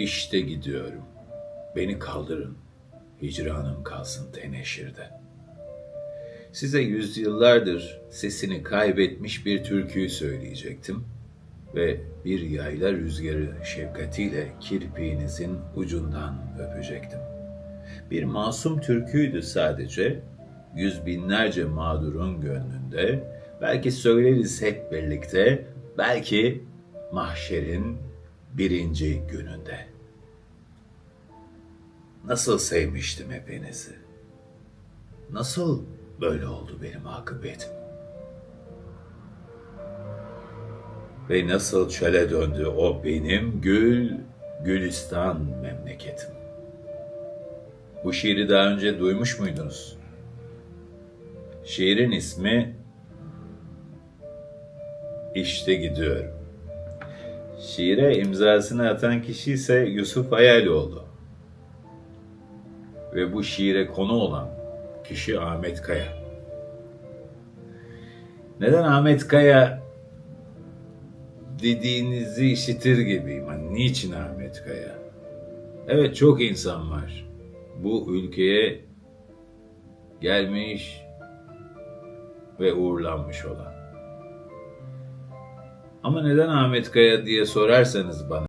İşte gidiyorum. Beni kaldırın. Hicranım kalsın teneşirde. Size yüzyıllardır sesini kaybetmiş bir türküyü söyleyecektim ve bir yayla rüzgarı şefkatiyle kirpiğinizin ucundan öpecektim. Bir masum türküydü sadece, yüz binlerce mağdurun gönlünde, belki söyleriz hep birlikte, belki mahşerin birinci gününde. Nasıl sevmiştim hepinizi. Nasıl böyle oldu benim akıbetim? Ve nasıl çöle döndü o benim gül, gülistan memleketim. Bu şiiri daha önce duymuş muydunuz? Şiirin ismi İşte Gidiyorum. Şiire imzasını atan kişi ise Yusuf Hayaloğlu. Ve bu şiire konu olan kişi Ahmet Kaya. Neden Ahmet Kaya dediğinizi işitir gibiyim. Hani niçin Ahmet Kaya? Evet çok insan var. Bu ülkeye gelmiş ve uğurlanmış olan. Ama neden Ahmet Kaya diye sorarsanız bana